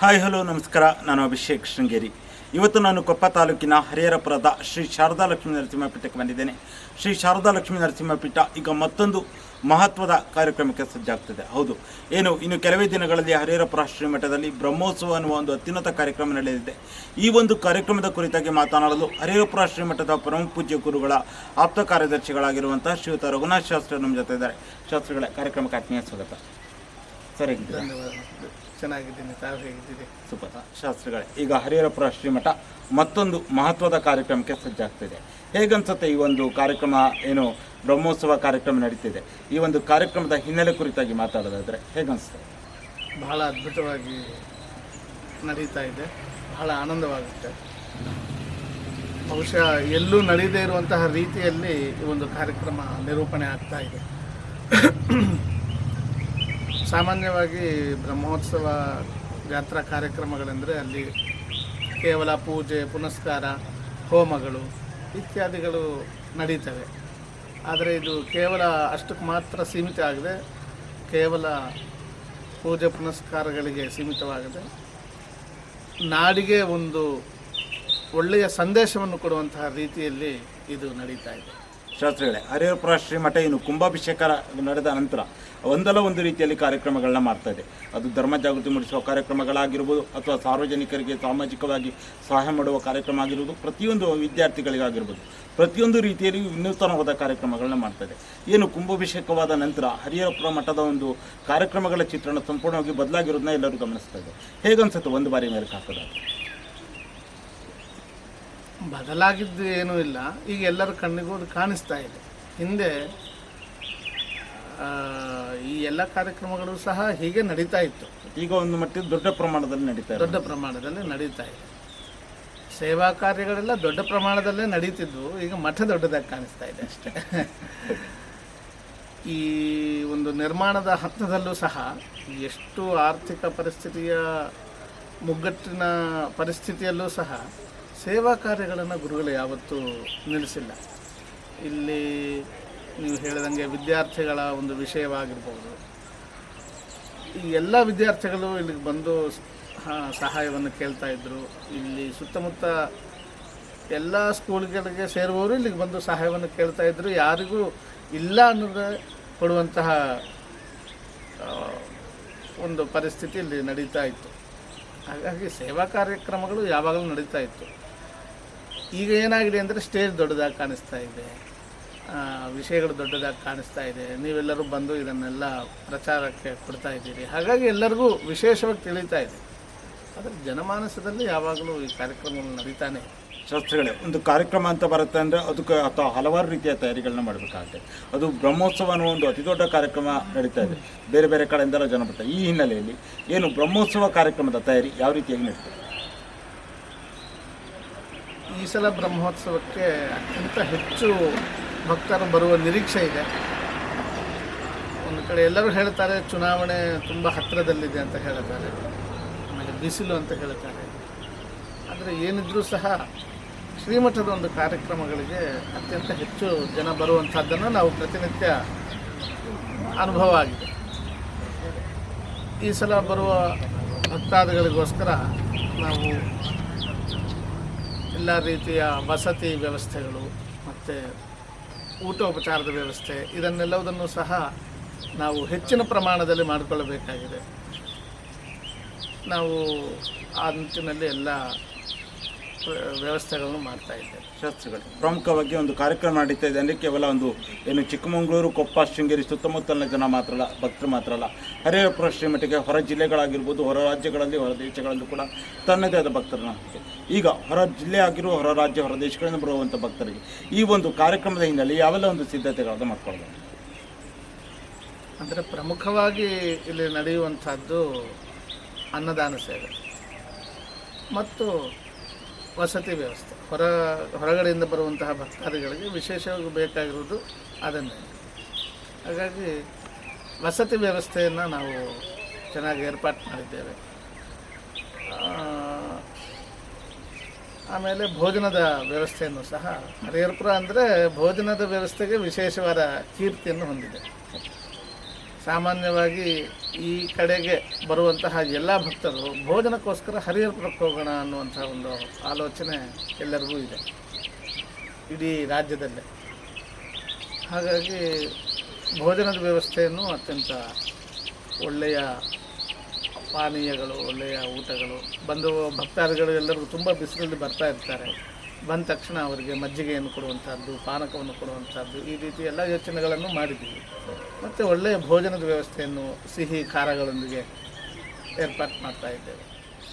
Hi, hello, ನಮಸ್ಕಾರ. ನಾನು ಅಭಿಷೇಕ್ ಶೃಂಗೇರಿ. ಇವತ್ತು ನಾನು ಕೊಪ್ಪ ತಾಲೂಕಿನ ಹರಿಹರಪುರದ ಶ್ರೀ ಶಾರದಾ ಲಕ್ಷ್ಮೀ ನರಸಿಂಹಪೀಠಕ್ಕೆ ಬಂದಿದ್ದೇನೆ. ಶ್ರೀ ಶಾರದಾ ಲಕ್ಷ್ಮೀ ನರಸಿಂಹಪೀಠ ಈಗ ಮತ್ತೊಂದು ಮಹತ್ವದ ಕಾರ್ಯಕ್ರಮಕ್ಕೆ ಸಜ್ಜಾಗ್ತದೆ. ಹೌದು, ಏನು, ಇನ್ನು ಕೆಲವೇ ದಿನಗಳಲ್ಲಿ ಹರಿಹರಪುರ ಶ್ರೀಮಠದಲ್ಲಿ ಬ್ರಹ್ಮೋತ್ಸವ ಅನ್ನುವ ಒಂದು ಅತ್ಯುನ್ನತ ಕಾರ್ಯಕ್ರಮ ನಡೆಯಲಿದೆ. ಈ ಒಂದು ಕಾರ್ಯಕ್ರಮದ ಕುರಿತಾಗಿ ಮಾತನಾಡಲು ಹರಿಹರಪುರ ಶ್ರೀಮಠದ ಪರಮ ಪೂಜ್ಯ ಗುರುಗಳ ಆಪ್ತ ಕಾರ್ಯದರ್ಶಿಗಳಾಗಿರುವಂತಹ ಶ್ರೀಯುತ ರಘುನಾಥ್ ಶಾಸ್ತ್ರಿ ನಮ್ಮ ಜೊತೆ ಇದ್ದಾರೆ. ಶಾಸ್ತ್ರಿಗಳ, ಕಾರ್ಯಕ್ರಮಕ್ಕೆ ಆತ್ಮೀಯ ಸ್ವಾಗತ. ಸರಿ ಧನ್ಯವಾದಗಳು ಚೆನ್ನಾಗಿದ್ದೀನಿ ತಾವು ಹೇಗಿದ್ದೀರಿ? ಸೂಪರ್. ಶಾಸ್ತ್ರಿಗಳೇ ಈಗ ಹರಿಹರಪುರ ಶ್ರೀಮಠ ಮತ್ತೊಂದು ಮಹತ್ವದ ಕಾರ್ಯಕ್ರಮಕ್ಕೆ ಸಜ್ಜಾಗ್ತಿದೆ. ಹೇಗನ್ಸುತ್ತೆ ಈ ಒಂದು ಕಾರ್ಯಕ್ರಮ ಏನು ಬ್ರಹ್ಮೋತ್ಸವ ಕಾರ್ಯಕ್ರಮ ನಡೀತಿದೆ? ಈ ಒಂದು ಕಾರ್ಯಕ್ರಮದ ಹಿನ್ನೆಲೆ ಕುರಿತಾಗಿ ಮಾತಾಡೋದಾದರೆ ಹೇಗನ್ಸುತ್ತೆ? ಬಹಳ ಅದ್ಭುತವಾಗಿ ನಡೀತಾ ಇದೆ. ಬಹಳ ಆನಂದವಾಗುತ್ತೆ. ಬಹುಶಃ ಎಲ್ಲೂ ನಡೀದೇ ಇರುವಂತಹ ರೀತಿಯಲ್ಲಿ ಈ ಒಂದು ಕಾರ್ಯಕ್ರಮ ನಿರೂಪಣೆ ಆಗ್ತಾ ಇದೆ. ಸಾಮಾನ್ಯವಾಗಿ ಬ್ರಹ್ಮೋತ್ಸವ ಜಾತ್ರಾ ಕಾರ್ಯಕ್ರಮಗಳೆಂದರೆ ಅಲ್ಲಿ ಕೇವಲ ಪೂಜೆ, ಪುನಸ್ಕಾರ, ಹೋಮಗಳು ಇತ್ಯಾದಿಗಳು ನಡೀತವೆ. ಆದರೆ ಇದು ಕೇವಲ ಅಷ್ಟಕ್ಕೆ ಮಾತ್ರ ಸೀಮಿತ ಆಗದೆ. ಕೇವಲ ಪೂಜೆ, ಪುನಸ್ಕಾರಗಳಿಗೆ ಸೀಮಿತವಾಗದೆ. ನಾಡಿಗೆ ಒಂದು ಒಳ್ಳೆಯ ಸಂದೇಶವನ್ನು ಕೊಡುವಂತಹ ರೀತಿಯಲ್ಲಿ ಇದು ನಡೀತಾ ಇದೆ. ಶಾಸ್ತ್ರಿಗಳೇ ಹರಿಹರಪುರ ಶ್ರೀಮಠ ಏನು ಕುಂಭಾಭಿಷೇಕ ನಡೆದ ನಂತರ ಒಂದಲ್ಲ ಒಂದು ರೀತಿಯಲ್ಲಿ ಕಾರ್ಯಕ್ರಮಗಳನ್ನ ಮಾಡ್ತಾ ಇದೆ. ಅದು ಧರ್ಮ ಜಾಗೃತಿ ಮೂಡಿಸುವ ಕಾರ್ಯಕ್ರಮಗಳಾಗಿರ್ಬೋದು ಅಥವಾ ಸಾರ್ವಜನಿಕರಿಗೆ ಸಾಮಾಜಿಕವಾಗಿ ಸಹಾಯ ಮಾಡುವ ಕಾರ್ಯಕ್ರಮ ಆಗಿರ್ಬೋದು, ಪ್ರತಿಯೊಂದು ವಿದ್ಯಾರ್ಥಿಗಳಿಗಾಗಿರ್ಬೋದು, ಪ್ರತಿಯೊಂದು ರೀತಿಯಲ್ಲಿ ವಿನೂತನವಾದ ಕಾರ್ಯಕ್ರಮಗಳನ್ನ ಮಾಡ್ತಾ ಇದೆ. ಏನು ಕುಂಭಾಭಿಷೇಕವಾದ ನಂತರ ಹರಿಹರಪುರ ಮಠದ ಒಂದು ಕಾರ್ಯಕ್ರಮಗಳ ಚಿತ್ರಣ ಸಂಪೂರ್ಣವಾಗಿ ಬದಲಾಗಿರೋದನ್ನ ಎಲ್ಲರೂ ಗಮನಿಸ್ತಾ ಇದೆ ಹೇಗನ್ಸುತ್ತೆ ಒಂದು ಬಾರಿ ಮೇಲೆ ಬದಲಾಗಿದ್ದು ಏನೂ ಇಲ್ಲ. ಈಗ ಎಲ್ಲರ ಕಣ್ಣಿಗೂ ಅದು ಕಾಣಿಸ್ತಾ ಇದೆ. ಹಿಂದೆ ಈ ಎಲ್ಲ ಕಾರ್ಯಕ್ರಮಗಳು ಸಹ ಹೀಗೆ ನಡೀತಾ ಇತ್ತು. ಈಗ ಒಂದು ಮಟ್ಟಿಗೆ ದೊಡ್ಡ ಪ್ರಮಾಣದಲ್ಲಿ ನಡೀತಾ ಇದೆ ದೊಡ್ಡ ಪ್ರಮಾಣದಲ್ಲಿ ನಡೀತಾ ಇದೆ. ಸೇವಾ ಕಾರ್ಯಗಳೆಲ್ಲ ದೊಡ್ಡ ಪ್ರಮಾಣದಲ್ಲೇ ನಡೀತಿದ್ವು. ಈಗ ಮಠ ದೊಡ್ಡದಾಗಿ ಕಾಣಿಸ್ತಾ ಇದೆ ಅಷ್ಟೇ. ಈ ಒಂದು ನಿರ್ಮಾಣದ ಹಂತದಲ್ಲೂ ಸಹ ಎಷ್ಟು ಆರ್ಥಿಕ ಪರಿಸ್ಥಿತಿಯ ಮುಗ್ಗಟ್ಟಿನ ಪರಿಸ್ಥಿತಿಯಲ್ಲೂ ಸಹ ಸೇವಾ ಕಾರ್ಯಗಳನ್ನು ಗುರುಗಳು ಯಾವತ್ತೂ ನಿಲ್ಲಿಸಿಲ್ಲ. ಇಲ್ಲಿ ನೀವು ಹೇಳಿದಂಗೆ ವಿದ್ಯಾರ್ಥಿಗಳ ಒಂದು ವಿಷಯವಾಗಿರ್ಬೋದು. ಈ ಎಲ್ಲ ವಿದ್ಯಾರ್ಥಿಗಳು ಇಲ್ಲಿಗೆ ಬಂದು ಸಹಾಯವನ್ನು ಕೇಳ್ತಾ ಇದ್ದರು ಇಲ್ಲಿ ಸುತ್ತಮುತ್ತ ಎಲ್ಲ ಸ್ಕೂಲ್ಗಳಿಗೆ ಸೇರುವವರು ಇಲ್ಲಿಗೆ ಬಂದು ಸಹಾಯವನ್ನು ಕೇಳ್ತಾ ಇದ್ದರು ಯಾರಿಗೂ ಇಲ್ಲ ಅನ್ನೋದು ಕೊಡುವಂತಹ ಒಂದು ಪರಿಸ್ಥಿತಿ ಇಲ್ಲಿ ನಡೀತಾ ಇತ್ತು. ಹಾಗಾಗಿ ಸೇವಾ ಕಾರ್ಯಕ್ರಮಗಳು ಯಾವಾಗಲೂ ನಡೀತಾ ಇತ್ತು. ಈಗ ಏನಾಗಿದೆ ಅಂದರೆ ಸ್ಟೇಜ್ ದೊಡ್ಡದಾಗಿ ಕಾಣಿಸ್ತಾ ಇದೆ. ವಿಷಯಗಳು ದೊಡ್ಡದಾಗಿ ಕಾಣಿಸ್ತಾ ಇದೆ. ನೀವೆಲ್ಲರೂ ಬಂದು ಇದನ್ನೆಲ್ಲ ಪ್ರಚಾರಕ್ಕೆ ಕೊಡ್ತಾ ಇದ್ದೀರಿ. ಹಾಗಾಗಿ ಎಲ್ಲರಿಗೂ ವಿಶೇಷವಾಗಿ ತಿಳಿತಾ ಇದೆ. ಆದರೆ ಜನಮಾನಸದಲ್ಲಿ ಯಾವಾಗಲೂ ಈ ಕಾರ್ಯಕ್ರಮಗಳು ನಡೀತಾನೆ. ಶಾಸ್ತ್ರಿಗಳೇ, ಒಂದು ಕಾರ್ಯಕ್ರಮ ಅಂತ ಬರುತ್ತೆ ಅಂದರೆ ಅದಕ್ಕೆ ಅಥವಾ ಹಲವಾರು ರೀತಿಯ ತಯಾರಿಗಳನ್ನ ಮಾಡಬೇಕಾಗುತ್ತೆ. ಅದು ಬ್ರಹ್ಮೋತ್ಸವ ಅನ್ನೋ ಒಂದು ಅತಿ ದೊಡ್ಡ ಕಾರ್ಯಕ್ರಮ ನಡೀತಾ ಇದೆ. ಬೇರೆ ಬೇರೆ ಕಡೆಯಿಂದೆಲ್ಲ ಜನ ಬರ್ತಾರೆ. ಈ ಹಿನ್ನೆಲೆಯಲ್ಲಿ ಏನು ಬ್ರಹ್ಮೋತ್ಸವ ಕಾರ್ಯಕ್ರಮದ ತಯಾರಿ ಯಾವ ರೀತಿಯಾಗಿ ನಡೀತದೆ? ಈ ಸಲ ಬ್ರಹ್ಮೋತ್ಸವಕ್ಕೆ ಅತ್ಯಂತ ಹೆಚ್ಚು ಭಕ್ತರು ಬರುವ ನಿರೀಕ್ಷೆ ಇದೆ. ಒಂದು ಕಡೆ ಎಲ್ಲರೂ ಹೇಳ್ತಾರೆ, ಚುನಾವಣೆ ತುಂಬ ಹತ್ತಿರದಲ್ಲಿದೆ ಅಂತ ಹೇಳ್ತಾರೆ. ಆಮೇಲೆ ಬಿಸಿಲು ಅಂತ ಹೇಳ್ತಾರೆ. ಆದರೆ ಏನಿದ್ರೂ ಸಹ ಶ್ರೀಮಠದ ಒಂದು ಕಾರ್ಯಕ್ರಮಗಳಿಗೆ ಅತ್ಯಂತ ಹೆಚ್ಚು ಜನ ಬರುವಂಥದ್ದನ್ನು ನಾವು ಪ್ರತಿನಿತ್ಯ ಅನುಭವ ಆಗಿದೆ. ಈ ಸಲ ಬರುವ ಭಕ್ತಾದಿಗಳಿಗೋಸ್ಕರ ನಾವು ಎಲ್ಲ ರೀತಿಯ ವಸತಿ ವ್ಯವಸ್ಥೆಗಳು ಮತ್ತು ಊಟೋಪಚಾರದ ವ್ಯವಸ್ಥೆ ಇದನ್ನೆಲ್ಲವುದನ್ನು ಸಹ ನಾವು ಹೆಚ್ಚಿನ ಪ್ರಮಾಣದಲ್ಲಿ ಮಾಡಿಕೊಳ್ಳಬೇಕಾಗಿದೆ. ನಾವು ಆ ನಿಟ್ಟಿನಲ್ಲಿ ಎಲ್ಲ ವ್ಯವಸ್ಥೆಗಳನ್ನು ಮಾಡ್ತಾ ಇದ್ದೇವೆ. ಶಾಸ್ತ್ರಿಗಳು. ಪ್ರಮುಖವಾಗಿ ಒಂದು ಕಾರ್ಯಕ್ರಮ ನಡೀತಾ ಇದೆ. ಅಂದರೆ ಕೇವಲ ಒಂದು ಏನು ಚಿಕ್ಕಮಗಳೂರು ಕೊಪ್ಪ, ಶೃಂಗೇರಿ ಸುತ್ತಮುತ್ತಲಿನ ಜನ ಮಾತ್ರ ಅಲ್ಲ, ಭಕ್ತರು ಮಾತ್ರ ಅಲ್ಲ. ಹರಿಹರಪುರ ಶ್ರೀಮಠಕ್ಕೆ ಹೊರ ಜಿಲ್ಲೆಗಳಾಗಿರ್ಬೋದು, ಹೊರ ರಾಜ್ಯಗಳಲ್ಲಿ, ಹೊರ ದೇಶಗಳಲ್ಲೂ ಕೂಡ ತನ್ನದೇ ಆದ ಭಕ್ತರನ್ನ. ಈಗ ಹೊರ ಜಿಲ್ಲೆ ಆಗಿರುವ ಹೊರ ರಾಜ್ಯ, ಹೊರ ದೇಶಗಳಿಂದ ಬರುವಂಥ ಭಕ್ತರಿಗೆ ಈ ಒಂದು ಕಾರ್ಯಕ್ರಮದ ಹಿನ್ನೆಲೆ ಯಾವೆಲ್ಲ ಒಂದು ಸಿದ್ಧತೆಗಳನ್ನು ಮಾಡ್ಕೊಳ್ಬೋದು? ಅಂದರೆ ಪ್ರಮುಖವಾಗಿ ಇಲ್ಲಿ ನಡೆಯುವಂಥದ್ದು ಅನ್ನದಾನ ಸೇವೆ. ಮತ್ತು ವಸತಿ ವ್ಯವಸ್ಥೆ, ಹೊರ, ಹೊರಗಡೆಯಿಂದ ಬರುವಂತಹ ಭಕ್ತಾದಿಗಳಿಗೆ ವಿಶೇಷವಾಗಿ ಬೇಕಾಗಿರುವುದು ಅದನ್ನೇ. ಹಾಗಾಗಿ ವಸತಿ ವ್ಯವಸ್ಥೆಯನ್ನು ನಾವು ಚೆನ್ನಾಗಿ ಏರ್ಪಾಟ್ ಮಾಡಿದ್ದೇವೆ. ಆಮೇಲೆ ಭೋಜನದ ವ್ಯವಸ್ಥೆಯನ್ನು ಸಹ, ಹರಿಹರಪುರ ಅಂದರೆ ಭೋಜನದ ವ್ಯವಸ್ಥೆಗೆ ವಿಶೇಷವಾದ ಕೀರ್ತಿಯನ್ನು ಹೊಂದಿದೆ. ಸಾಮಾನ್ಯವಾಗಿ ಈ ಕಡೆಗೆ ಬರುವಂತಹ ಎಲ್ಲ ಭಕ್ತರು ಭೋಜನಕ್ಕೋಸ್ಕರ ಹರಿಹರಪುರಕ್ಕೆ ಹೋಗೋಣ ಅನ್ನುವಂಥ ಒಂದು ಆಲೋಚನೆ ಎಲ್ಲರಿಗೂ ಇದೆ. ಇಡೀ ರಾಜ್ಯದಲ್ಲೇ. ಹಾಗಾಗಿ ಭೋಜನದ ವ್ಯವಸ್ಥೆಯನ್ನು ಅತ್ಯಂತ ಒಳ್ಳೆಯ ಪಾನೀಯಗಳು, ಒಳ್ಳೆಯ ಊಟಗಳು ಬಂದು ಭಕ್ತಾದಿಗಳು ಎಲ್ಲರಿಗೂ ತುಂಬ ಬಿಸಿಲಲ್ಲಿ ಬರ್ತಾ ಇರ್ತಾರೆ. ಬಂದ ತಕ್ಷಣ ಅವರಿಗೆ ಮಜ್ಜಿಗೆಯನ್ನು ಕೊಡುವಂಥದ್ದು, ಪಾನಕವನ್ನು ಕೊಡುವಂಥದ್ದು, ಈ ರೀತಿ ಎಲ್ಲ ಯೋಚನೆಗಳನ್ನು ಮಾಡಿದ್ದೀವಿ. ಮತ್ತು ಒಳ್ಳೆಯ ಭೋಜನದ ವ್ಯವಸ್ಥೆಯನ್ನು ಸಿಹಿ ಖಾರಗಳೊಂದಿಗೆ ಏರ್ಪಾಟ್ ಮಾಡ್ತಾ ಇದ್ದೇವೆ.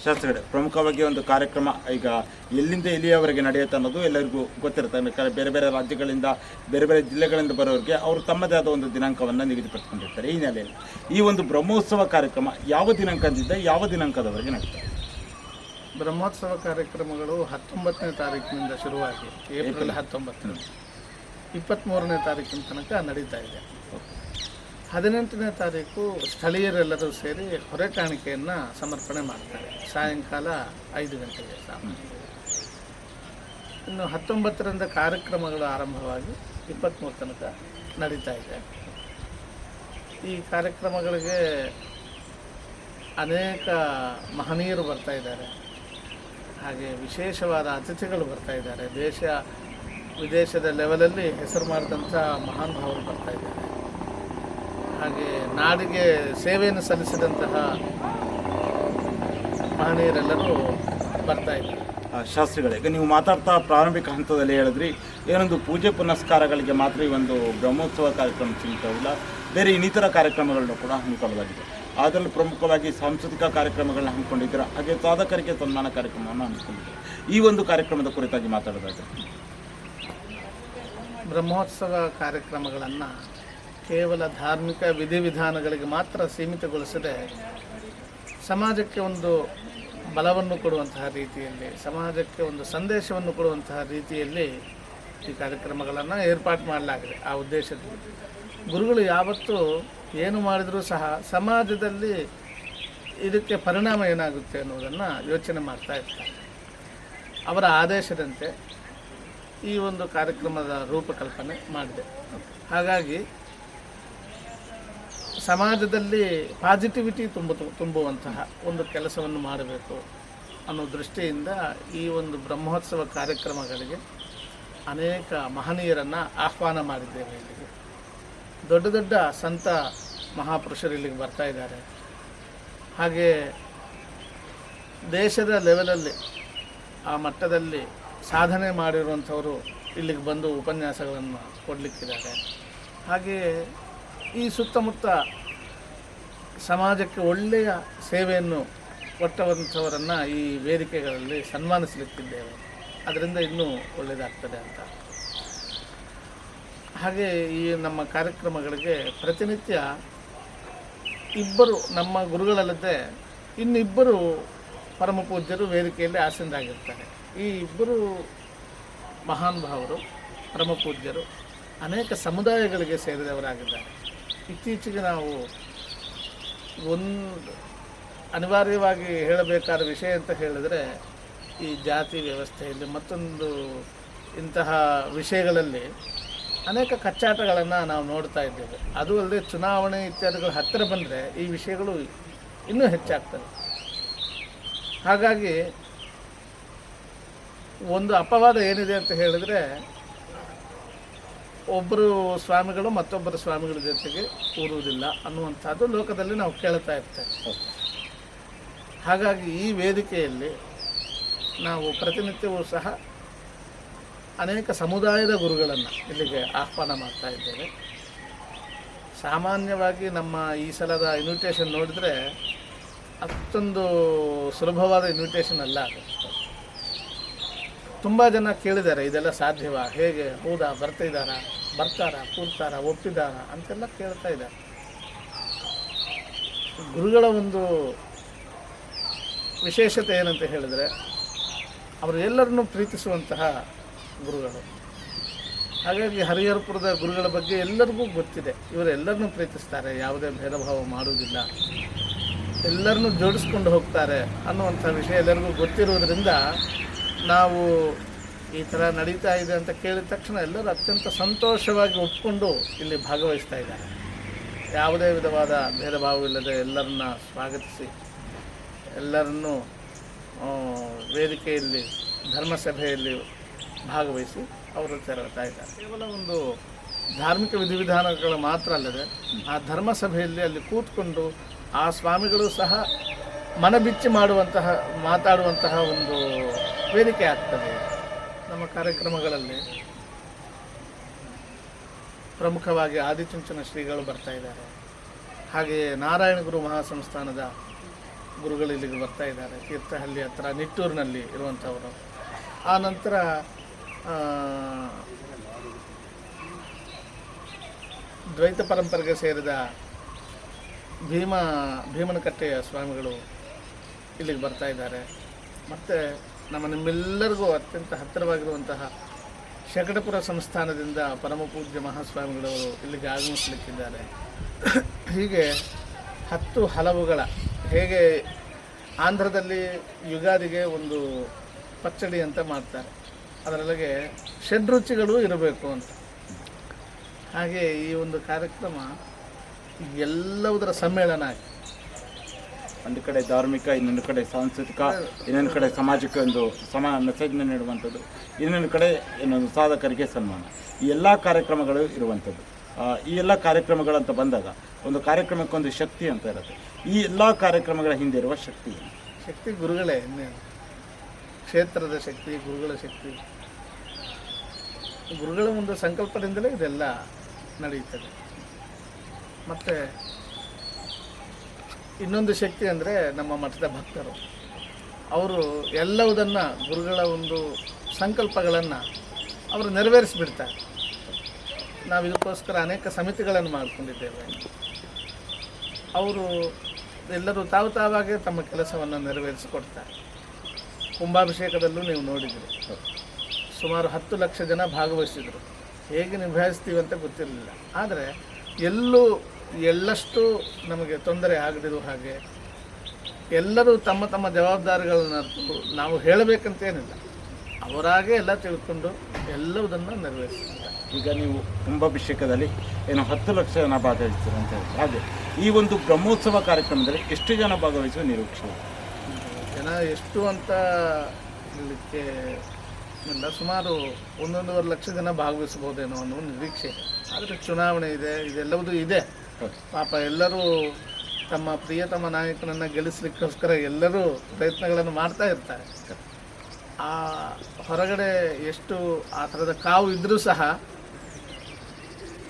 ಶಾಸಕರೇ, ಪ್ರಮುಖವಾಗಿ ಒಂದು ಕಾರ್ಯಕ್ರಮ ಈಗ ಎಲ್ಲಿಂದ ಎಲ್ಲಿಯವರೆಗೆ ನಡೆಯುತ್ತೆ ಅನ್ನೋದು ಎಲ್ಲರಿಗೂ ಗೊತ್ತಿರುತ್ತೆ. ಯಾಕಂದರೆ ಬೇರೆ ಬೇರೆ ರಾಜ್ಯಗಳಿಂದ, ಬೇರೆ ಬೇರೆ ಜಿಲ್ಲೆಗಳಿಂದ ಬರೋರಿಗೆ ಅವರು ತಮ್ಮದೇ ಆದ ಒಂದು ದಿನಾಂಕವನ್ನು ನಿಗದಿಪಡಿಸ್ಕೊಂಡಿರ್ತಾರೆ ಈ ನೆಲೆಯಲ್ಲಿ. ಈ ಒಂದು ಬ್ರಹ್ಮೋತ್ಸವ ಕಾರ್ಯಕ್ರಮ ಯಾವ ದಿನಾಂಕದಿಂದ ಯಾವ ದಿನಾಂಕದವರೆಗೆ ನಡೀತದೆ? ಬ್ರಹ್ಮೋತ್ಸವ ಕಾರ್ಯಕ್ರಮಗಳು ಹತ್ತೊಂಬತ್ತನೇ ತಾರೀಕಿನಿಂದ ಶುರುವಾಗಿ ಏಪ್ರಿಲ್ ಹತ್ತೊಂಬತ್ತರಿಂದ. ಇಪ್ಪತ್ತ್ಮೂರನೇ ತಾರೀಕಿನ ತನಕ ನಡೀತಾ ಇದೆ. ಹದಿನೆಂಟನೇ ತಾರೀಕು ಸ್ಥಳೀಯರೆಲ್ಲರೂ ಸೇರಿ ಹೊರೆ ಕಾಣಿಕೆಯನ್ನು ಸಮರ್ಪಣೆ ಮಾಡ್ತಾರೆ. ಸಾಯಂಕಾಲ ಐದು ಗಂಟೆಗೆ ಸಾಮಾನ್ಯ ಇನ್ನು ಹತ್ತೊಂಬತ್ತರಿಂದ ಕಾರ್ಯಕ್ರಮಗಳು ಆರಂಭವಾಗಿ ಇಪ್ಪತ್ತ್ಮೂರು ತನಕ ನಡೀತಾ ಇದೆ. ಈ ಕಾರ್ಯಕ್ರಮಗಳಿಗೆ ಅನೇಕ ಮಹನೀಯರು ಬರ್ತಾ ಇದ್ದಾರೆ. ಹಾಗೆ ವಿಶೇಷವಾದ ಅತಿಥಿಗಳು ಬರ್ತಾ ಇದ್ದಾರೆ. ದೇಶ, ವಿದೇಶದ ಲೆವೆಲಲ್ಲಿ ಹೆಸರು ಮಾಡಿದಂಥ ಮಹಾನ್ ಭಾವರು ಬರ್ತಾ ಇದ್ದಾರೆ. ಹಾಗೆ ನಾಡಿಗೆ ಸೇವೆಯನ್ನು ಸಲ್ಲಿಸಿದಂತಹ ಮಹನೀಯರೆಲ್ಲರೂ ಬರ್ತಾ ಇದ್ದಾರೆ. ಶಾಸ್ತ್ರಿಗಳೇ, ಈಗ ನೀವು ಮಾತಾಡ್ತಾ ಪ್ರಾರಂಭಿಕ ಹಂತದಲ್ಲಿ ಹೇಳಿದ್ರಿ, ಏನೊಂದು ಪೂಜೆ ಪುನಸ್ಕಾರಗಳಿಗೆ ಮಾತ್ರ ಈ ಒಂದು ಬ್ರಹ್ಮೋತ್ಸವ ಕಾರ್ಯಕ್ರಮ ಸೀಮಿತವಿಲ್ಲ ಬೇರೆ ಇನ್ನಿತರ ಕಾರ್ಯಕ್ರಮಗಳನ್ನು ಕೂಡ ಹಮ್ಮಿಕೊಳ್ಳಲಾಗಿದೆ. ಅದರಲ್ಲಿ ಪ್ರಮುಖವಾಗಿ ಸಾಂಸ್ಕೃತಿಕ ಕಾರ್ಯಕ್ರಮಗಳನ್ನ ಹಮ್ಮಿಕೊಂಡಿದ್ದೀರ? ಹಾಗೆ ಸಾಧಕರಿಗೆ ಸನ್ಮಾನ ಕಾರ್ಯಕ್ರಮವನ್ನು ಹಮ್ಮಿಕೊಂಡಿದ್ದೀರಾ? ಈ ಒಂದು ಕಾರ್ಯಕ್ರಮದ ಕುರಿತಾಗಿ ಮಾತಾಡೋದಾದ್ರೆ. ಬ್ರಹ್ಮೋತ್ಸವ ಕಾರ್ಯಕ್ರಮಗಳನ್ನು ಕೇವಲ ಧಾರ್ಮಿಕ ವಿಧಿವಿಧಾನಗಳಿಗೆ ಮಾತ್ರ ಸೀಮಿತಗೊಳಿಸದೆ ಸಮಾಜಕ್ಕೆ ಒಂದು ಬಲವನ್ನು ಕೊಡುವಂತಹ ರೀತಿಯಲ್ಲಿ, ಸಮಾಜಕ್ಕೆ ಒಂದು ಸಂದೇಶವನ್ನು ಕೊಡುವಂತಹ ರೀತಿಯಲ್ಲಿ ಈ ಕಾರ್ಯಕ್ರಮಗಳನ್ನು ಏರ್ಪಾಡು ಮಾಡಲಾಗಿದೆ ಆ ಉದ್ದೇಶದಲ್ಲಿ ಗುರುಗಳು ಯಾವತ್ತೂ ಏನು ಮಾಡಿದರೂ ಸಹ ಸಮಾಜದಲ್ಲಿ ಇದಕ್ಕೆ ಪರಿಣಾಮ ಏನಾಗುತ್ತೆ ಅನ್ನೋದನ್ನು ಯೋಚನೆ ಮಾಡ್ತಾ ಇರ್ತಾರೆ. ಅವರ ಆದೇಶದಂತೆ ಈ ಒಂದು ಕಾರ್ಯಕ್ರಮದ ರೂಪಕಲ್ಪನೆ ಮಾಡಿದೆ. ಹಾಗಾಗಿ ಸಮಾಜದಲ್ಲಿ ಪಾಸಿಟಿವಿಟಿ ತುಂಬ, ತುಂಬುವಂತಹ ಒಂದು ಕೆಲಸವನ್ನು ಮಾಡಬೇಕು ಅನ್ನೋ ದೃಷ್ಟಿಯಿಂದ ಈ ಒಂದು ಬ್ರಹ್ಮೋತ್ಸವ ಕಾರ್ಯಕ್ರಮಗಳಿಗೆ ಅನೇಕ ಮಹನೀಯರನ್ನು ಆಹ್ವಾನ ಮಾಡಿದ್ದೇವೆ ಇಲ್ಲಿಗೆ. ದೊಡ್ಡ ದೊಡ್ಡ ಸಂತ ಮಹಾಪುರುಷರು ಇಲ್ಲಿಗೆ ಬರ್ತಾ ಇದ್ದಾರೆ. ಹಾಗೆ ದೇಶದ ಲೆವೆಲಲ್ಲಿ ಆ ಮಟ್ಟದಲ್ಲಿ ಸಾಧನೆ ಮಾಡಿರುವಂಥವರು ಇಲ್ಲಿಗೆ ಬಂದು ಉಪನ್ಯಾಸಗಳನ್ನು ಕೊಡಲಿಕ್ಕಿದ್ದಾರೆ. ಹಾಗೆಯೇ ಈ ಸುತ್ತಮುತ್ತ ಸಮಾಜಕ್ಕೆ ಒಳ್ಳೆಯ ಸೇವೆಯನ್ನು ಕೊಟ್ಟವಂಥವರನ್ನು ಈ ವೇದಿಕೆಗಳಲ್ಲಿ ಸನ್ಮಾನಿಸಲಿಕ್ಕಿದ್ದೇವೆ. ಅದರಿಂದ ಇನ್ನೂ ಒಳ್ಳೆಯದಾಗ್ತದೆ ಅಂತ. ಹಾಗೆ ಈ ನಮ್ಮ ಕಾರ್ಯಕ್ರಮಗಳಿಗೆ ಪ್ರತಿನಿತ್ಯ ಇಬ್ಬರು ನಮ್ಮ ಗುರುಗಳಲ್ಲದೆ ಇನ್ನಿಬ್ಬರು ಪರಮ ಪೂಜ್ಯರು ವೇದಿಕೆಯಲ್ಲಿ ಆಸೀನರಾಗಿರ್ತಾರೆ. ಈ ಇಬ್ಬರು ಮಹಾನ್ ಭಾವರು, ಪರಮ ಪೂಜ್ಯರು ಅನೇಕ ಸಮುದಾಯಗಳಿಗೆ ಸೇರಿದವರಾಗಿದ್ದಾರೆ. ಇತ್ತೀಚೆಗೆ ನಾವು ಒಂದು ಅನಿವಾರ್ಯವಾಗಿ ಹೇಳಬೇಕಾದ ವಿಷಯ ಅಂತ ಹೇಳಿದರೆ, ಈ ಜಾತಿ ವ್ಯವಸ್ಥೆಯಲ್ಲಿ ಮತ್ತೊಂದು ಇಂತಹ ವಿಷಯಗಳಲ್ಲಿ ಅನೇಕ ಕಚ್ಚಾಟಗಳನ್ನು ನಾವು ನೋಡ್ತಾ ಇದ್ದೇವೆ. ಅದು ಅಲ್ಲದೆ ಚುನಾವಣೆ ಇತ್ಯಾದಿಗಳು ಹತ್ತಿರ ಬಂದರೆ ಈ ವಿಷಯಗಳು ಇನ್ನೂ ಹೆಚ್ಚಾಗ್ತವೆ. ಹಾಗಾಗಿ ಒಂದು ಅಪವಾದ ಏನಿದೆ ಅಂತ ಹೇಳಿದರೆ ಒಬ್ಬರು ಸ್ವಾಮಿಗಳು ಮತ್ತೊಬ್ಬರ ಸ್ವಾಮಿಗಳ ಜೊತೆಗೆ ಕೂರುವುದಿಲ್ಲ ಅನ್ನುವಂಥದ್ದು ಲೋಕದಲ್ಲಿ ನಾವು ಕೇಳ್ತಾ ಇರ್ತೇವೆ. ಹಾಗಾಗಿ ಈ ವೇದಿಕೆಯಲ್ಲಿ ನಾವು ಪ್ರತಿನಿತ್ಯವೂ ಸಹ ಅನೇಕ ಸಮುದಾಯದ ಗುರುಗಳನ್ನು ಇಲ್ಲಿಗೆ ಆಹ್ವಾನ ಮಾಡ್ತಾ ಇದ್ದೇವೆ. ಸಾಮಾನ್ಯವಾಗಿ ನಮ್ಮ ಈ ಸಲದ ಇನ್ವಿಟೇಷನ್ ನೋಡಿದರೆ ಅಷ್ಟೊಂದು ಸುಲಭವಾದ ಇನ್ವಿಟೇಷನ್ ಅಲ್ಲ ಅದು. ತುಂಬ ಜನ ಕೇಳಿದ್ದಾರೆ, ಇದೆಲ್ಲ ಸಾಧ್ಯವಾ? ಹೇಗೆ? ಹೌದಾ? ಬರ್ತಿದ್ದಾರಾ? ಬರ್ತಾರಾ? ಕೂರ್ತಾರಾ? ಒಪ್ಪಿದಾರಾ ಅಂತೆಲ್ಲ ಕೇಳ್ತಾ ಇದ್ದಾರೆ. ಗುರುಗಳ ಒಂದು ವಿಶೇಷತೆ ಏನಂತ ಹೇಳಿದರೆ, ಅವರು ಎಲ್ಲರನ್ನೂ ಪ್ರೀತಿಸುವಂತಹ ಗುರುಗಳು. ಹಾಗಾಗಿ ಹರಿಹರಪುರದ ಗುರುಗಳ ಬಗ್ಗೆ ಎಲ್ಲರಿಗೂ ಗೊತ್ತಿದೆ. ಇವರೆಲ್ಲರನ್ನೂ ಪ್ರೀತಿಸ್ತಾರೆ. ಯಾವುದೇ ಭೇದ ಭಾವ ಮಾಡುವುದಿಲ್ಲ. ಎಲ್ಲರನ್ನೂ ಜೋಡಿಸ್ಕೊಂಡು ಹೋಗ್ತಾರೆ ಅನ್ನುವಂಥ ವಿಷಯ ಎಲ್ಲರಿಗೂ ಗೊತ್ತಿರುವುದರಿಂದ ನಾವು ಈ ಥರ ನಡೀತಾ ಇದೆ ಅಂತ ಕೇಳಿದ ತಕ್ಷಣ ಎಲ್ಲರೂ ಅತ್ಯಂತ ಸಂತೋಷವಾಗಿ ಒಪ್ಕೊಂಡು ಇಲ್ಲಿ ಭಾಗವಹಿಸ್ತಾ ಇದ್ದಾರೆ. ಯಾವುದೇ ವಿಧವಾದ ಭೇದ ಭಾವವಿಲ್ಲದೆ ಎಲ್ಲರನ್ನ ಸ್ವಾಗತಿಸಿ, ಎಲ್ಲರನ್ನೂ ವೇದಿಕೆಯಲ್ಲಿ, ಧರ್ಮಸಭೆಯಲ್ಲಿ ಭಾಗವಹಿಸಿ ಅವರು ತೆರಳ್ತಾ ಇದ್ದಾರೆ. ಕೇವಲ ಒಂದು ಧಾರ್ಮಿಕ ವಿಧಿವಿಧಾನಗಳು ಮಾತ್ರ ಅಲ್ಲದೆ ಆ ಧರ್ಮಸಭೆಯಲ್ಲಿ ಅಲ್ಲಿ ಕೂತ್ಕೊಂಡು ಆ ಸ್ವಾಮಿಗಳು ಸಹ ಮನಬಿಚ್ಚಿ ಮಾಡುವಂತಹ, ಮಾತಾಡುವಂತಹ ಒಂದು ವೇದಿಕೆ ಆಗ್ತದೆ. ನಮ್ಮ ಕಾರ್ಯಕ್ರಮಗಳಲ್ಲಿ ಪ್ರಮುಖವಾಗಿ ಆದಿಚುಂಚನ ಶ್ರೀಗಳು ಬರ್ತಾ ಇದ್ದಾರೆ. ಹಾಗೆಯೇ ನಾರಾಯಣ ಗುರು ಮಹಾಸಂಸ್ಥಾನದ ಗುರುಗಳು ಇಲ್ಲಿಗೆ ಬರ್ತಾ ಇದ್ದಾರೆ. ತೀರ್ಥಹಳ್ಳಿ ಹತ್ರ, ನಿಟ್ಟೂರಿನಲ್ಲಿ ಇರುವಂಥವರು. ಆ ನಂತರ ದ್ವೈತ ಪರಂಪರೆಗೆ ಸೇರಿದ ಭೀಮ, ಭೀಮನಕಟ್ಟೆಯ ಸ್ವಾಮಿಗಳು ಇಲ್ಲಿಗೆ ಬರ್ತಾ ಇದ್ದಾರೆ. ಮತ್ತು ನಮ್ಮ ನಿಮ್ಮೆಲ್ಲರಿಗೂ ಅತ್ಯಂತ ಹತ್ತಿರವಾಗಿರುವಂತಹ ಶಕಟಪುರ ಸಂಸ್ಥಾನದಿಂದ ಪರಮ ಪೂಜ್ಯ ಮಹಾಸ್ವಾಮಿಗಳವರು ಇಲ್ಲಿಗೆ ಆಗಮಿಸಲಿಕ್ಕಿದ್ದಾರೆ. ಹೀಗೆ ಹತ್ತು ಹಲವುಗಳ, ಹೇಗೆ ಆಂಧ್ರದಲ್ಲಿ ಯುಗಾದಿಗೆ ಒಂದು ಪಚ್ಚಡಿ ಅಂತ ಮಾಡ್ತಾರೆ. ಅದರೊಳಗೆ ಷಡ್ರುಚಿಗಳು ಇರಬೇಕು ಅಂತ. ಹಾಗೆ ಈ ಒಂದು ಕಾರ್ಯಕ್ರಮ ಎಲ್ಲವುದರ ಸಮ್ಮೇಳನ ಆಗಿದೆ ಒಂದು ಕಡೆ ಧಾರ್ಮಿಕ ಇನ್ನೊಂದು ಕಡೆ ಸಾಂಸ್ಕೃತಿಕ ಇನ್ನೊಂದು ಕಡೆ ಸಮಾಜಕ್ಕೆ ಒಂದು ಸಮ ಮೆಸೇಜ್ನ ನೀಡುವಂಥದ್ದು ಇನ್ನೊಂದು ಕಡೆ ಇನ್ನೊಂದು ಸಾಧಕರಿಗೆ ಸನ್ಮಾನ. ಈ ಎಲ್ಲ ಕಾರ್ಯಕ್ರಮಗಳು ಇರುವಂಥದ್ದು. ಈ ಎಲ್ಲ ಕಾರ್ಯಕ್ರಮಗಳಂತ ಬಂದಾಗ ಒಂದು ಕಾರ್ಯಕ್ರಮಕ್ಕೊಂದು ಶಕ್ತಿ ಅಂತ ಇರುತ್ತೆ. ಈ ಎಲ್ಲ ಕಾರ್ಯಕ್ರಮಗಳ ಹಿಂದೆ ಇರುವ ಶಕ್ತಿ ಶಕ್ತಿ ಗುರುಗಳೇ ಕ್ಷೇತ್ರದ ಶಕ್ತಿ ಗುರುಗಳ ಶಕ್ತಿ. ಗುರುಗಳ ಒಂದು ಸಂಕಲ್ಪದಿಂದಲೇ ಇದೆಲ್ಲ ನಡೆಯುತ್ತದೆ. ಮತ್ತು ಇನ್ನೊಂದು ಶಕ್ತಿ ಅಂದರೆ ನಮ್ಮ ಮಠದ ಭಕ್ತರು. ಅವರು ಎಲ್ಲವುದನ್ನು ಗುರುಗಳ ಒಂದು ಸಂಕಲ್ಪಗಳನ್ನು ಅವರು ನೆರವೇರಿಸಿಬಿಡ್ತಾರೆ. ನಾವು ಇದಕ್ಕೋಸ್ಕರ ಅನೇಕ ಸಮಿತಿಗಳನ್ನು ಮಾಡಿಕೊಂಡಿದ್ದೇವೆ. ಅವರು ಎಲ್ಲರೂ ತಾವು ತಾವಾಗೇ ತಮ್ಮ ಕೆಲಸವನ್ನು ನೆರವೇರಿಸಿಕೊಡ್ತಾರೆ. ಕುಂಭಾಭಿಷೇಕದಲ್ಲೂ ನೀವು ನೋಡಿದಿರಿ. ಸುಮಾರು ಹತ್ತು ಲಕ್ಷ ಜನ ಭಾಗವಹಿಸಿದರು. ಹೇಗೆ ನಿಭಾಯಿಸ್ತೀವಿ ಅಂತ ಗೊತ್ತಿರಲಿಲ್ಲ. ಆದರೆ ಎಲ್ಲೂ ಎಳ್ಳಷ್ಟು ನಮಗೆ ತೊಂದರೆ ಆಗದಿರುವ ಹಾಗೆ ಎಲ್ಲರೂ ತಮ್ಮ ತಮ್ಮ ಜವಾಬ್ದಾರಿಗಳನ್ನು ನಾವು ಹೇಳಬೇಕಂತೇನಿಲ್ಲ ಅವರಾಗೆ ಎಲ್ಲ ತಿಳ್ಕೊಂಡು ಎಲ್ಲವುದನ್ನು ನೆರವೇರಿಸ್ತಾರೆ ಈಗ ನೀವು ಕುಂಭಾಭಿಷೇಕದಲ್ಲಿ ಏನು ಹತ್ತು ಲಕ್ಷ ಜನ ಭಾಗವಹಿಸ್ತೀರಿ ಅಂತ ಹೇಳಿ ಹಾಗೆ ಈ ಒಂದು ಬ್ರಹ್ಮೋತ್ಸವ ಕಾರ್ಯಕ್ರಮದಲ್ಲಿ ಎಷ್ಟು ಜನ ಭಾಗವಹಿಸುವ ನಿರೀಕ್ಷೆ? ಜನ ಎಷ್ಟು ಅಂತ ಹೇಳಲಿಕ್ಕೆ ಇಲ್ಲ ಸುಮಾರು ಒಂದೊಂದೂವರೆ ಲಕ್ಷ ಜನ ಭಾಗವಹಿಸಬಹುದೇನೋ ಅನ್ನೋ ಒಂದು ನಿರೀಕ್ಷೆ. ಆದರೆ ಚುನಾವಣೆ ಇದೆ, ಇದೆಲ್ಲವೂ ಇದೆ. ಪಾಪ ಎಲ್ಲರೂ ತಮ್ಮ ಪ್ರಿಯತಮ ನಾಯಕನನ್ನು ಗೆಲ್ಲಿಸ್ಲಿಕ್ಕೋಸ್ಕರ ಎಲ್ಲರೂ ಪ್ರಯತ್ನಗಳನ್ನು ಮಾಡ್ತಾ ಇರ್ತಾರೆ. ಆ ಹೊರಗಡೆ ಎಷ್ಟು ಆ ಥರದ ಕಾವು ಇದ್ದರೂ ಸಹ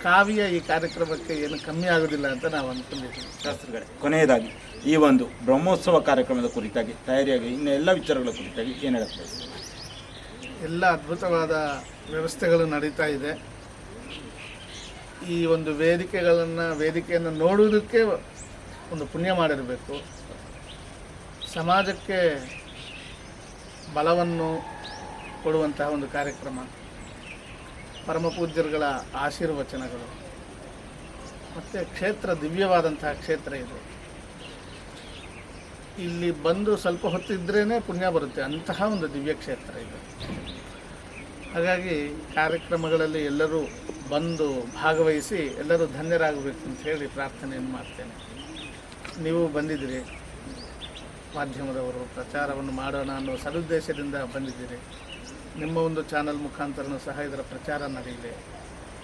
ಕಾವಿಯ ಈ ಕಾರ್ಯಕ್ರಮಕ್ಕೆ ಏನು ಕಮ್ಮಿ ಆಗೋದಿಲ್ಲ ಅಂತ ನಾವು ಅಂದ್ಕೊಂಡಿದ್ದೀವಿ ಶಾಸ್ತ್ರಿಗಳೇ, ಕೊನೆಯದಾಗಿ ಈ ಒಂದು ಬ್ರಹ್ಮೋತ್ಸವ ಕಾರ್ಯಕ್ರಮದ ಕುರಿತಾಗಿ, ತಯಾರಿಯಾಗಿ ಇನ್ನು ಎಲ್ಲ ವಿಚಾರಗಳ ಕುರಿತಾಗಿ ಏನು ಹೇಳಕ್ಕೆ? ಎಲ್ಲ ಅದ್ಭುತವಾದ ವ್ಯವಸ್ಥೆಗಳು ನಡೀತಾ ಇದೆ. ಈ ಒಂದು ವೇದಿಕೆಗಳನ್ನು, ವೇದಿಕೆಯನ್ನು ನೋಡುವುದಕ್ಕೆ ಒಂದು ಪುಣ್ಯ ಮಾಡಿರಬೇಕು. ಸಮಾಜಕ್ಕೆ ಬಲವನ್ನು ಕೊಡುವಂತಹ ಒಂದು ಕಾರ್ಯಕ್ರಮ. ಪರಮಪೂಜ್ಯರುಗಳ ಆಶೀರ್ವಚನಗಳು. ಮತ್ತು ಕ್ಷೇತ್ರ, ದಿವ್ಯವಾದಂತಹ ಕ್ಷೇತ್ರ ಇದು. ಇಲ್ಲಿ ಬಂದು ಸ್ವಲ್ಪ ಹೊತ್ತಿದ್ರೇ ಪುಣ್ಯ ಬರುತ್ತೆ. ಅಂತಹ ಒಂದು ದಿವ್ಯ ಕ್ಷೇತ್ರ ಇದು. ಹಾಗಾಗಿ ಕಾರ್ಯಕ್ರಮಗಳಲ್ಲಿ ಎಲ್ಲರೂ ಬಂದು ಭಾಗವಹಿಸಿ ಎಲ್ಲರೂ ಧನ್ಯರಾಗಬೇಕು ಅಂತ ಹೇಳಿ ಪ್ರಾರ್ಥನೆಯನ್ನು ಮಾಡ್ತೇನೆ. ನೀವು ಬಂದಿದ್ದೀರಿ, ಮಾಧ್ಯಮದವರು ಪ್ರಚಾರವನ್ನು ಮಾಡೋಣ ಅನ್ನೋ ಸದುದ್ದೇಶದಿಂದ ಬಂದಿದ್ದೀರಿ. ನಿಮ್ಮ ಒಂದು ಚಾನಲ್ ಮುಖಾಂತರನೂ ಸಹ ಇದರ ಪ್ರಚಾರ ನಡೆಯಲಿ.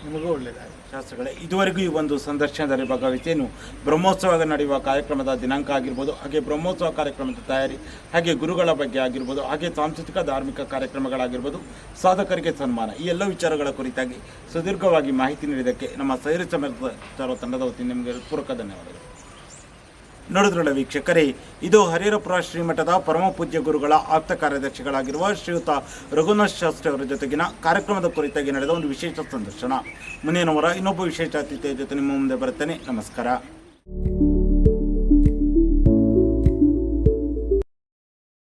ನಿಮಗೂ ಒಳ್ಳೆಯದಾಗಿ ಶಾಸ್ತ್ರಗಳೇ, ಇದುವರೆಗೂ ಈ ಒಂದು ಸಂದರ್ಶನದಲ್ಲಿ ಭಾಗವಹಿಸೇನು ಬ್ರಹ್ಮೋತ್ಸವ ನಡೆಯುವ ಕಾರ್ಯಕ್ರಮದ ದಿನಾಂಕ ಆಗಿರ್ಬೋದು, ಹಾಗೆ ಬ್ರಹ್ಮೋತ್ಸವ ಕಾರ್ಯಕ್ರಮದ ತಯಾರಿ, ಹಾಗೆ ಗುರುಗಳ ಬಗ್ಗೆ ಆಗಿರ್ಬೋದು, ಹಾಗೆ ಸಾಂಸ್ಕೃತಿಕ, ಧಾರ್ಮಿಕ ಕಾರ್ಯಕ್ರಮಗಳಾಗಿರ್ಬೋದು, ಸಾಧಕರಿಗೆ ಸನ್ಮಾನ, ಈ ಎಲ್ಲ ವಿಚಾರಗಳ ಕುರಿತಾಗಿ ಸುದೀರ್ಘವಾಗಿ ಮಾಹಿತಿ ನೀಡಿದ್ದಕ್ಕೆ ನಮ್ಮ ಸೈರ ಸಮೇತ ತಂಡದ ವತಿಯಿಂದ ನಿಮಗೆ ಪೂರಕ ಧನ್ಯವಾದಗಳು. ನೋಡಿದ್ರಲ್ಲ ವೀಕ್ಷಕರೇ, ಇದು ಹರಿಹರಪುರ ಶ್ರೀಮಠದ ಪರಮ ಪೂಜ್ಯ ಗುರುಗಳ ಆಪ್ತ ಕಾರ್ಯದರ್ಶಿಗಳಾಗಿರುವ ಶ್ರೀಯುತ ರಘುನಾಥ್ ಶಾಸ್ತ್ರಿ ಅವರ ಜೊತೆಗಿನ ಕಾರ್ಯಕ್ರಮದ ಕುರಿತಾಗಿ ನಡೆದ ಒಂದು ವಿಶೇಷ ಸಂದರ್ಶನ. ಮುಂದಿನವರ ಇನ್ನೊಬ್ಬ ವಿಶೇಷ ಅತಿಥಿಯ ಜೊತೆ ನಿಮ್ಮ ಮುಂದೆ ಬರುತ್ತೇನೆ. ನಮಸ್ಕಾರ.